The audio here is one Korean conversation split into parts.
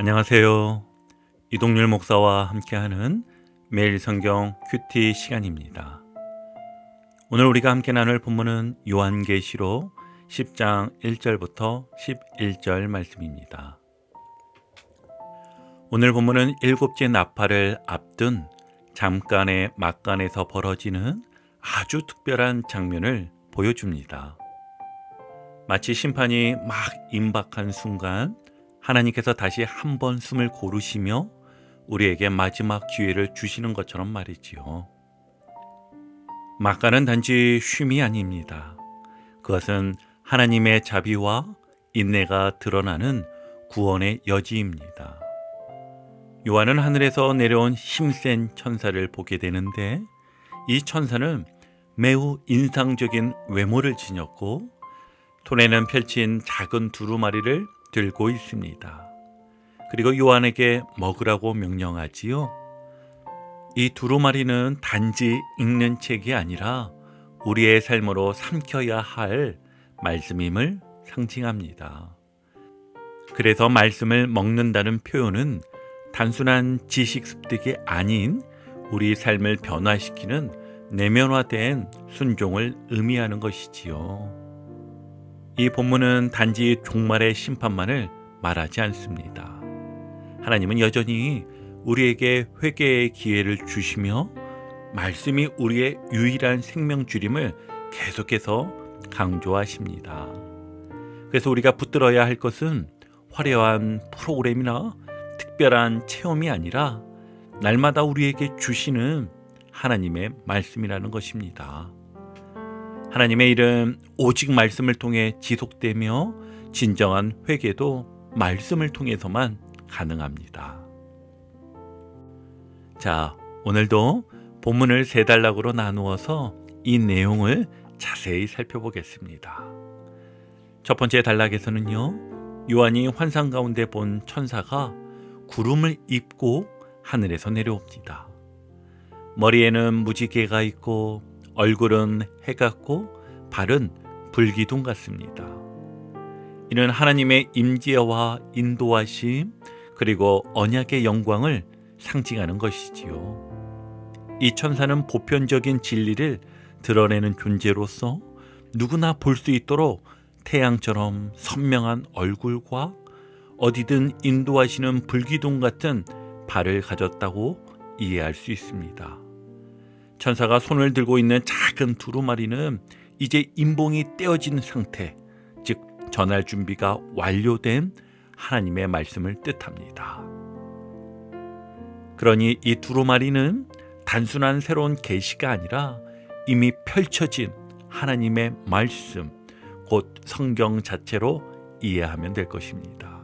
안녕하세요. 이동률 목사와 함께하는 매일 성경 큐티 시간입니다. 오늘 우리가 함께 나눌 본문은 요한계시록 10장 1절부터 11절 말씀입니다. 오늘 본문은 일곱째 나팔을 앞둔 잠깐의 막간에서 벌어지는 아주 특별한 장면을 보여줍니다. 마치 심판이 막 임박한 순간 하나님께서 다시 한 번 숨을 고르시며 우리에게 마지막 기회를 주시는 것처럼 말이지요. 막간은 단지 쉼이 아닙니다. 그것은 하나님의 자비와 인내가 드러나는 구원의 여지입니다. 요한은 하늘에서 내려온 힘센 천사를 보게 되는데 이 천사는 매우 인상적인 외모를 지녔고 손에는 펼친 작은 두루마리를 들고 있습니다. 그리고 요한에게 먹으라고 명령하지요. 이 두루마리는 단지 읽는 책이 아니라 우리의 삶으로 삼켜야 할 말씀임을 상징합니다. 그래서 말씀을 먹는다는 표현은 단순한 지식 습득이 아닌 우리 삶을 변화시키는 내면화된 순종을 의미하는 것이지요. 이 본문은 단지 종말의 심판만을 말하지 않습니다. 하나님은 여전히 우리에게 회개의 기회를 주시며 말씀이 우리의 유일한 생명줄임을 계속해서 강조하십니다. 그래서 우리가 붙들어야 할 것은 화려한 프로그램이나 특별한 체험이 아니라 날마다 우리에게 주시는 하나님의 말씀이라는 것입니다. 하나님의 일은 오직 말씀을 통해 지속되며 진정한 회개도 말씀을 통해서만 가능합니다. 자, 오늘도 본문을 세 단락으로 나누어서 이 내용을 자세히 살펴보겠습니다. 첫 번째 단락에서는요, 요한이 환상 가운데 본 천사가 구름을 입고 하늘에서 내려옵니다. 머리에는 무지개가 있고 얼굴은 해 같고 발은 불기둥 같습니다. 이는 하나님의 임재와 인도하심 그리고 언약의 영광을 상징하는 것이지요. 이 천사는 보편적인 진리를 드러내는 존재로서 누구나 볼 수 있도록 태양처럼 선명한 얼굴과 어디든 인도하시는 불기둥 같은 발을 가졌다고 이해할 수 있습니다. 천사가 손을 들고 있는 작은 두루마리는 이제 임봉이 떼어진 상태, 즉 전할 준비가 완료된 하나님의 말씀을 뜻합니다. 그러니 이 두루마리는 단순한 새로운 계시가 아니라 이미 펼쳐진 하나님의 말씀, 곧 성경 자체로 이해하면 될 것입니다.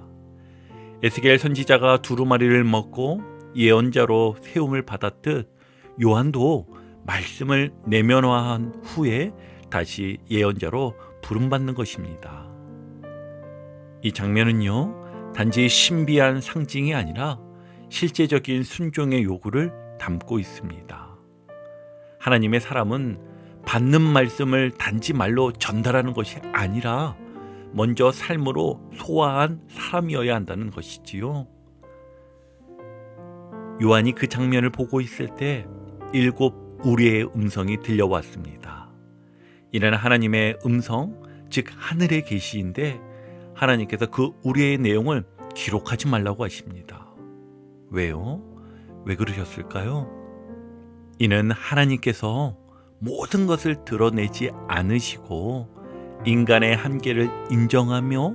에스겔 선지자가 두루마리를 먹고 예언자로 세움을 받았듯 요한도 말씀을 내면화한 후에 다시 예언자로 부름받는 것입니다. 이 장면은요, 단지 신비한 상징이 아니라 실제적인 순종의 요구를 담고 있습니다. 하나님의 사람은 받는 말씀을 단지 말로 전달하는 것이 아니라 먼저 삶으로 소화한 사람이어야 한다는 것이지요. 요한이 그 장면을 보고 있을 때 일곱 우리의 음성이 들려왔습니다. 이는 하나님의 음성, 즉 하늘의 계시인데 하나님께서 그 우리의 내용을 기록하지 말라고 하십니다. 왜요? 왜 그러셨을까요? 이는 하나님께서 모든 것을 드러내지 않으시고 인간의 한계를 인정하며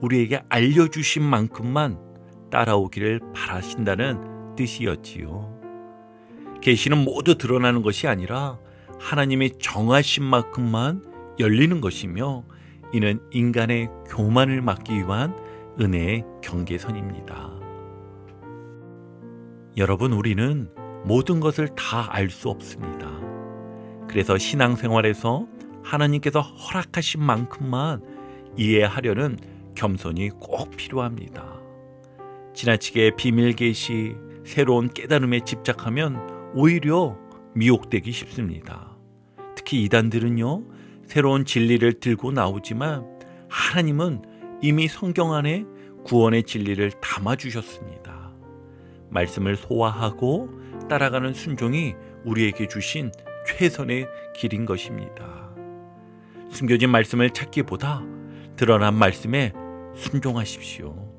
우리에게 알려주신 만큼만 따라오기를 바라신다는 뜻이었지요. 계시는 모두 드러나는 것이 아니라 하나님의 정하신 만큼만 열리는 것이며 이는 인간의 교만을 막기 위한 은혜의 경계선입니다. 여러분, 우리는 모든 것을 다 알 수 없습니다. 그래서 신앙생활에서 하나님께서 허락하신 만큼만 이해하려는 겸손이 꼭 필요합니다. 지나치게 비밀 계시, 새로운 깨달음에 집착하면 오히려 미혹되기 쉽습니다. 특히 이단들은요, 새로운 진리를 들고 나오지만 하나님은 이미 성경 안에 구원의 진리를 담아 주셨습니다. 말씀을 소화하고 따라가는 순종이 우리에게 주신 최선의 길인 것입니다. 숨겨진 말씀을 찾기보다 드러난 말씀에 순종하십시오.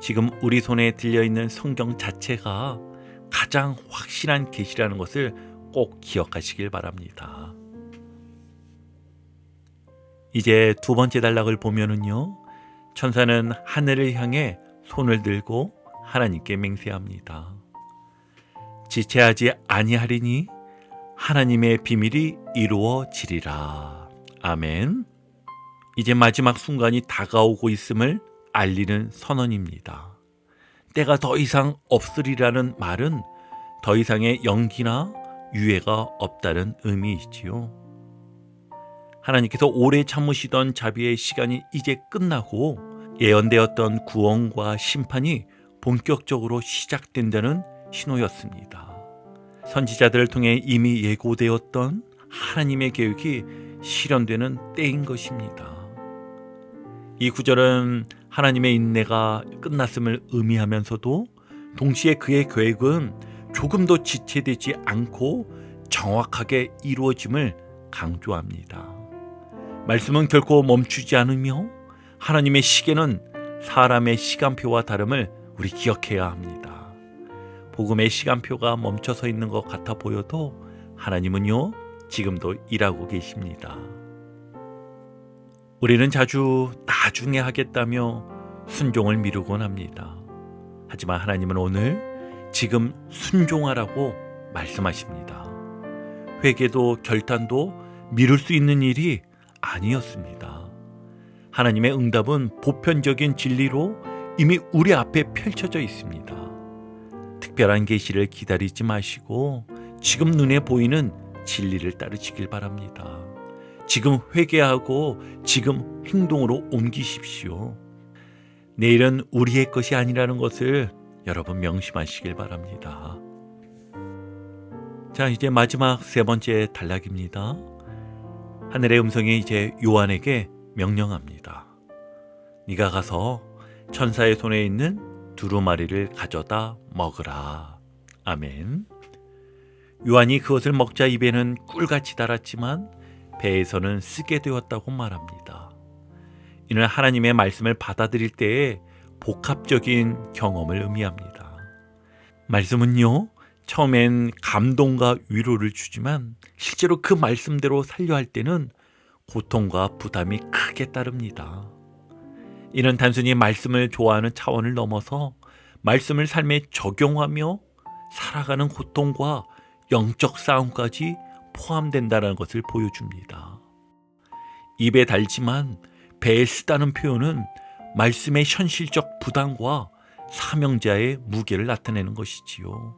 지금 우리 손에 들려 있는 성경 자체가 가장 확실한 계시라는 것을 꼭 기억하시길 바랍니다. 이제 두 번째 단락을 보면은요. 천사는 하늘을 향해 손을 들고 하나님께 맹세합니다. 지체하지 아니하리니 하나님의 비밀이 이루어지리라. 아멘. 이제 마지막 순간이 다가오고 있음을 알리는 선언입니다. 때가 더 이상 없으리라는 말은 더 이상의 연기나 유예가 없다는 의미이지요. 하나님께서 오래 참으시던 자비의 시간이 이제 끝나고 예언되었던 구원과 심판이 본격적으로 시작된다는 신호였습니다. 선지자들을 통해 이미 예고되었던 하나님의 계획이 실현되는 때인 것입니다. 이 구절은 하나님의 인내가 끝났음을 의미하면서도 동시에 그의 계획은 조금도 지체되지 않고 정확하게 이루어짐을 강조합니다. 말씀은 결코 멈추지 않으며 하나님의 시계는 사람의 시간표와 다름을 우리 기억해야 합니다. 복음의 시간표가 멈춰서 있는 것 같아 보여도 하나님은요, 지금도 일하고 계십니다. 우리는 자주 나중에 하겠다며 순종을 미루곤 합니다. 하지만 하나님은 오늘 지금 순종하라고 말씀하십니다. 회개도 결단도 미룰 수 있는 일이 아니었습니다. 하나님의 응답은 보편적인 진리로 이미 우리 앞에 펼쳐져 있습니다. 특별한 계시를 기다리지 마시고 지금 눈에 보이는 진리를 따르시길 바랍니다. 지금 회개하고 지금 행동으로 옮기십시오. 내일은 우리의 것이 아니라는 것을 여러분 명심하시길 바랍니다. 자, 이제 마지막 세 번째 단락입니다. 하늘의 음성이 이제 요한에게 명령합니다. 네가 가서 천사의 손에 있는 두루마리를 가져다 먹으라. 아멘. 요한이 그것을 먹자 입에는 꿀같이 달았지만 배에서는 쓰게 되었다고 말합니다. 이는 하나님의 말씀을 받아들일 때의 복합적인 경험을 의미합니다. 말씀은요, 처음엔 감동과 위로를 주지만 실제로 그 말씀대로 살려 할 때는 고통과 부담이 크게 따릅니다. 이는 단순히 말씀을 좋아하는 차원을 넘어서 말씀을 삶에 적용하며 살아가는 고통과 영적 싸움까지 포함된다는 것을 보여줍니다. 입에 달지만 배에 쓰다는 표현은 말씀의 현실적 부담과 사명자의 무게를 나타내는 것이지요.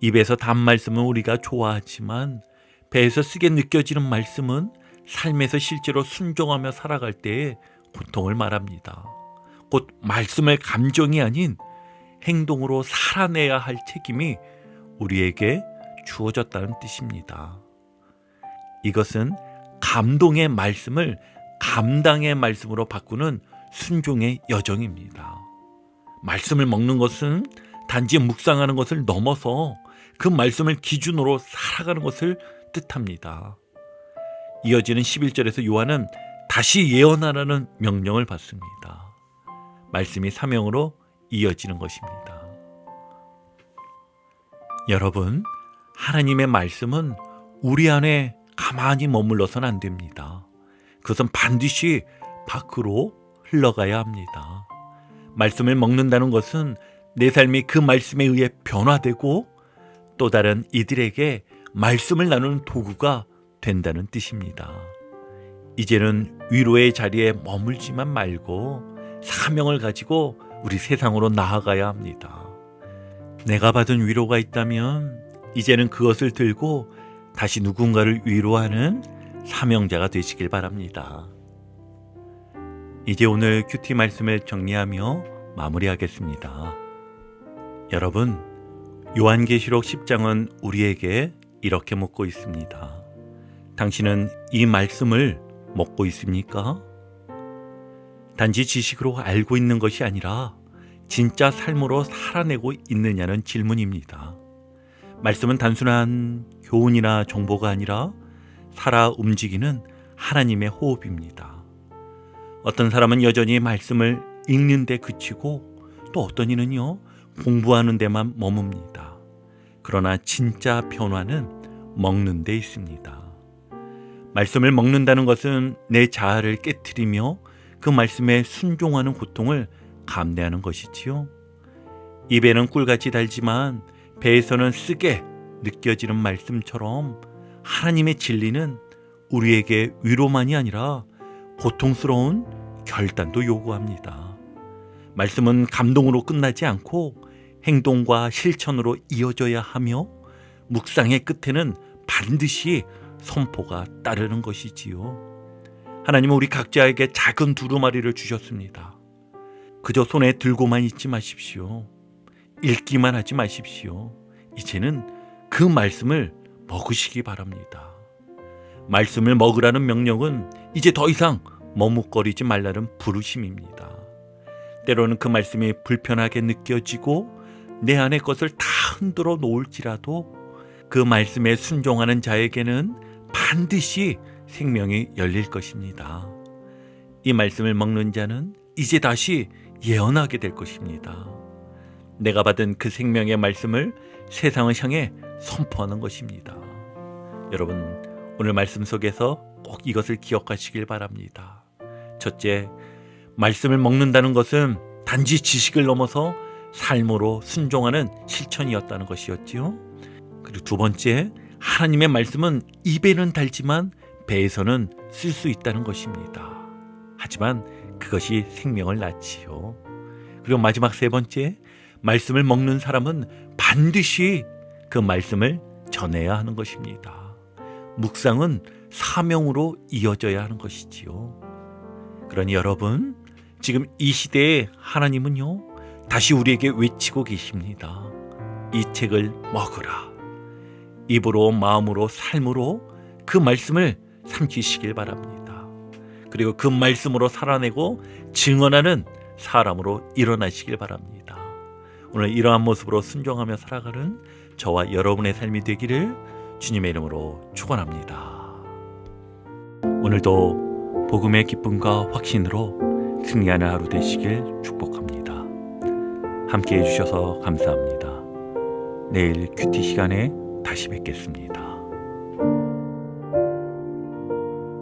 입에서 단 말씀은 우리가 좋아하지만 배에서 쓰게 느껴지는 말씀은 삶에서 실제로 순종하며 살아갈 때의 고통을 말합니다. 곧 말씀을 감정이 아닌 행동으로 살아내야 할 책임이 우리에게 주어졌다는 뜻입니다. 이것은 감동의 말씀을 감당의 말씀으로 바꾸는 순종의 여정입니다. 말씀을 먹는 것은 단지 묵상하는 것을 넘어서 그 말씀을 기준으로 살아가는 것을 뜻합니다. 이어지는 11절에서 요한은 다시 예언하라는 명령을 받습니다. 말씀이 사명으로 이어지는 것입니다. 여러분, 하나님의 말씀은 우리 안에 가만히 머물러서는 안 됩니다. 그것은 반드시 밖으로 흘러가야 합니다. 말씀을 먹는다는 것은 내 삶이 그 말씀에 의해 변화되고 또 다른 이들에게 말씀을 나누는 도구가 된다는 뜻입니다. 이제는 위로의 자리에 머물지만 말고 사명을 가지고 우리 세상으로 나아가야 합니다. 내가 받은 위로가 있다면 이제는 그것을 들고 다시 누군가를 위로하는 사명자가 되시길 바랍니다. 이제 오늘 큐티 말씀을 정리하며 마무리하겠습니다. 여러분, 요한계시록 10장은 우리에게 이렇게 묻고 있습니다. 당신은 이 말씀을 먹고 있습니까? 단지 지식으로 알고 있는 것이 아니라 진짜 삶으로 살아내고 있느냐는 질문입니다. 말씀은 단순한 교훈이나 정보가 아니라 살아 움직이는 하나님의 호흡입니다. 어떤 사람은 여전히 말씀을 읽는 데 그치고 또 어떤 이는요 공부하는 데만 머뭅니다. 그러나 진짜 변화는 먹는 데 있습니다. 말씀을 먹는다는 것은 내 자아를 깨뜨리며 그 말씀에 순종하는 고통을 감내하는 것이지요. 입에는 꿀같이 달지만 배에서는 쓰게 느껴지는 말씀처럼 하나님의 진리는 우리에게 위로만이 아니라 고통스러운 결단도 요구합니다. 말씀은 감동으로 끝나지 않고 행동과 실천으로 이어져야 하며 묵상의 끝에는 반드시 선포가 따르는 것이지요. 하나님은 우리 각자에게 작은 두루마리를 주셨습니다. 그저 손에 들고만 있지 마십시오. 읽기만 하지 마십시오. 이제는 그 말씀을 먹으시기 바랍니다. 말씀을 먹으라는 명령은 이제 더 이상 머뭇거리지 말라는 부르심입니다. 때로는 그 말씀이 불편하게 느껴지고 내 안의 것을 다 흔들어 놓을지라도 그 말씀에 순종하는 자에게는 반드시 생명이 열릴 것입니다. 이 말씀을 먹는 자는 이제 다시 예언하게 될 것입니다. 내가 받은 그 생명의 말씀을 세상을 향해 선포하는 것입니다. 여러분, 오늘 말씀 속에서 꼭 이것을 기억하시길 바랍니다. 첫째, 말씀을 먹는다는 것은 단지 지식을 넘어서 삶으로 순종하는 실천이었다는 것이었지요. 그리고 두 번째, 하나님의 말씀은 입에는 달지만 배에서는 쓸 수 있다는 것입니다. 하지만 그것이 생명을 낳지요. 그리고 마지막 세 번째, 말씀을 먹는 사람은 반드시 그 말씀을 전해야 하는 것입니다. 묵상은 사명으로 이어져야 하는 것이지요. 그러니 여러분, 지금 이 시대에 하나님은요, 다시 우리에게 외치고 계십니다. 이 책을 먹으라. 입으로, 마음으로, 삶으로 그 말씀을 삼키시길 바랍니다. 그리고 그 말씀으로 살아내고 증언하는 사람으로 일어나시길 바랍니다. 오늘 이러한 모습으로 순종하며 살아가는 저와 여러분의 삶이 되기를 주님의 이름으로 축원합니다. 오늘도 복음의 기쁨과 확신으로 승리하는 하루 되시길 축복합니다. 함께 해주셔서 감사합니다. 내일 큐티 시간에 다시 뵙겠습니다.